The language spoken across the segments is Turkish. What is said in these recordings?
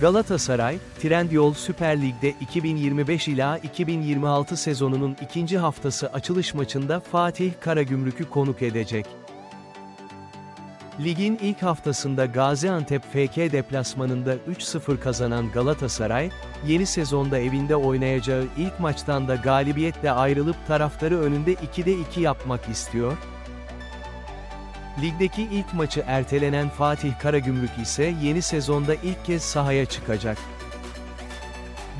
Galatasaray, Trendyol Süper Lig'de 2025 ila 2026 sezonunun ikinci haftası açılış maçında Fatih Karagümrük'ü konuk edecek. Ligin ilk haftasında Gaziantep FK deplasmanında 3-0 kazanan Galatasaray, yeni sezonda evinde oynayacağı ilk maçtan da galibiyetle ayrılıp taraftarı önünde 2'de 2 yapmak istiyor. Ligdeki ilk maçı ertelenen Fatih Karagümrük ise yeni sezonda ilk kez sahaya çıkacak.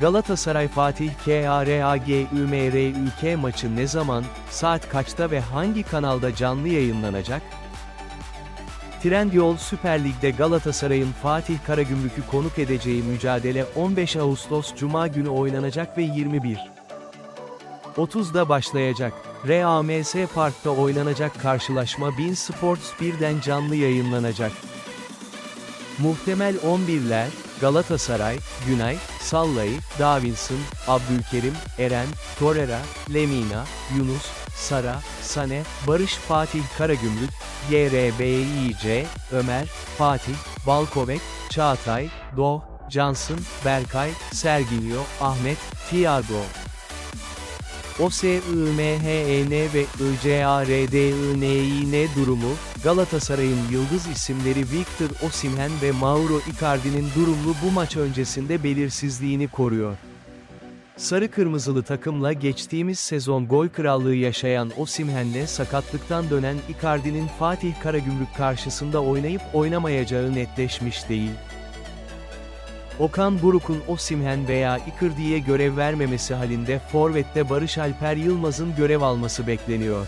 Galatasaray Fatih KARAGÜMRÜK maçı ne zaman, saat kaçta ve hangi kanalda canlı yayınlanacak? Trendyol Süper Lig'de Galatasaray'ın Fatih Karagümrük'ü konuk edeceği mücadele 15 Ağustos Cuma günü oynanacak ve 21. 30'da başlayacak. RAMS Park'ta oynanacak karşılaşma Bin Sports 1'den canlı yayınlanacak. Muhtemel 11'ler, Galatasaray, Günay, Sallay, Davinson, Abdülkerim, Eren, Torreira, Lemina, Yunus, Sara, Sane, Barış Fatih Karagümrük, YRBİC, Ömer, Fatih, Balkovek, Çağatay, Doh, Cansın, Berkay, Sergilio, Ahmet, Tiago. OSIMHEN ve ICARDINİN durumu, Galatasaray'ın yıldız isimleri Victor Osimhen ve Mauro Icardi'nin durumlu bu maç öncesinde belirsizliğini koruyor. Sarı kırmızılı takımla geçtiğimiz sezon gol krallığı yaşayan Osimhen'le sakatlıktan dönen Icardi'nin Fatih Karagümrük karşısında oynayıp oynamayacağı netleşmiş değil. Okan Buruk'un Osimhen veya Icardi'ye görev vermemesi halinde Forvet'te Barış Alper Yılmaz'ın görev alması bekleniyor.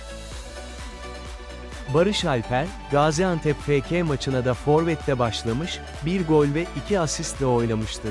Barış Alper, Gaziantep FK maçına da Forvet'te başlamış, bir gol ve iki asistle oynamıştı.